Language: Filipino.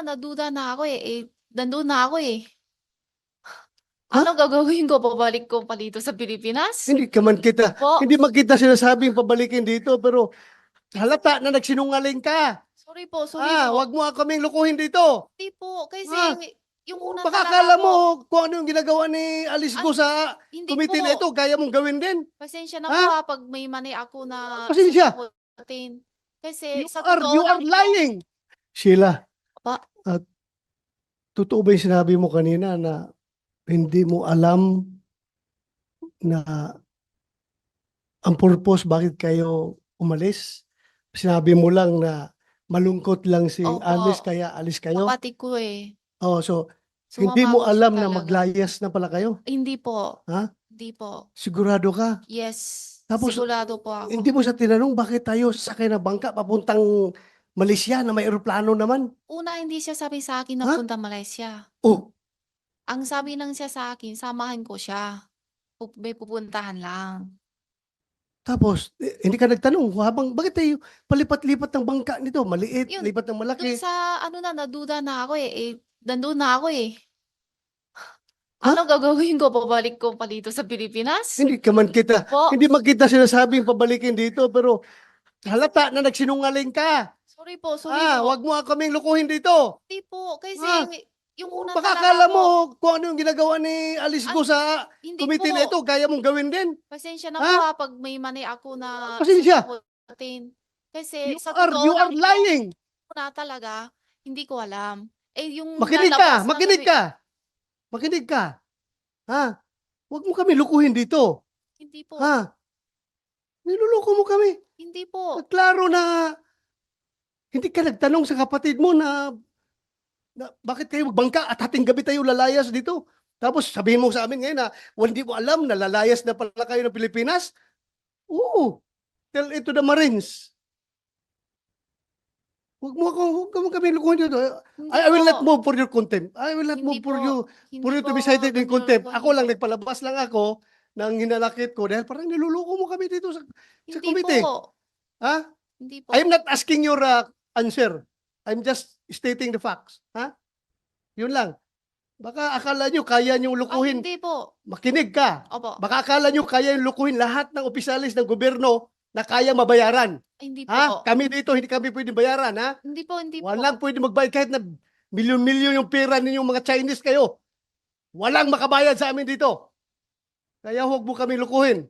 na, naduda na ako eh. eh nandun na ako eh. Ha? Ano gagawin ko? Pabalik ko pa dito sa Pilipinas? Hindi ka man kita, Po, hindi man kita sinasabing pabalikin dito, pero halata na nagsinungaling ka. sorry po, sorry Ah, po. wag mo kaming lukuhin dito. Hindi po, kasi Ah, yung una Baka akala mo kung ano yung ginagawa ni Alice Ay, Go sa committee na ito, kaya mong gawin din. Pasensya na Ha? po ha, pag may mani ako na Pasensya. Kasi You sa are, you are lying. Sheila, Pa? at totoo ba yung sinabi mo kanina na hindi mo alam na ang purpose bakit kayo umalis? Sinabi mo lang na malungkot lang si Opo. Alice kaya alis kayo? kapatid ko eh. Oh, so Sumama hindi mo ako alam na talaga. maglayas na pala kayo? Hindi po. Ha? Hindi po. Sigurado ka? Yes. Tapos, sigurado po ako. Hindi mo sa tinanong bakit tayo sakay ng bangka papuntang Malaysia na may eroplano naman? Una, hindi siya sabi sa akin na Ha? punta Malaysia. Oh, Ang sabi lang siya sa akin, samahan ko siya. Pu- May pupuntahan lang. tapos eh, hindi ka nagtanong habang bakit tayo palipat-lipat ng bangka nito? Maliit, Yun, lipat ng Doon malaki. sa, ano na, naduda na ako eh. eh nandun na ako eh. Ha? Ano gagawin ko? Pabalik ko pa dito sa Pilipinas? Hindi ka man kita, Po, hindi man kita sinasabing pabalikin dito, pero halata na nagsinungaling ka. Sorry po, sorry Ah, po. wag mo kaming lukuhin dito. Hindi po, kasi Ah, yung una Baka talaga akala po, mo kung ano yung ginagawa ni Alice Go sa hindi committee po. na ito, kaya mong gawin din. Pasensya na Ha? po ha, pag may mani ako na Pasensya. sasagutin. Kasi You sa are, totoo you are lang po, lying. na talaga, hindi ko alam. Eh, yung Makinig ka, lalabas na makinig ka. Makinig ka. Ha? Huwag mo kami lukuhin dito. Hindi po, Ha? Niluluko mo kami. hindi po. Klaro na hindi ka nagtanong sa kapatid mo na, na bakit kayo magbangka at hating gabi tayo lalayas dito. Tapos sabihin mo sa amin ngayon na hindi mo alam na lalayas na pala kayo ng Pilipinas. Oo. Tell it to the Marines. Huwag mo ako, huwag mo kami lukuhin dito. Hindi I, I will not move for your contempt. I will not move Hindi for you Hindi for you to be cited in contempt. Ako hindi lang, nagpalabas lang ako ng hinanakit ko dahil parang niluluko mo kami dito sa, sa Hindi committee. po. Ha? Hindi po. I'm not asking your uh, answer. I'm just stating the facts. Ha? Yun lang. Baka akala nyo kaya nyo Ay, lukuhin. hindi po. Makinig ka. Opo. Baka akala nyo kaya nyo lukuhin lahat ng opisyalis ng gobyerno na kaya mabayaran. Ay, hindi Ha? po. Kami dito, hindi kami pwede bayaran. Ha? Hindi po, hindi po. Walang pwede magbayad kahit na milyon-milyon yung pera ninyong mga Chinese kayo. Walang makabayad sa amin dito. Kaya huwag mo kami lukuhin.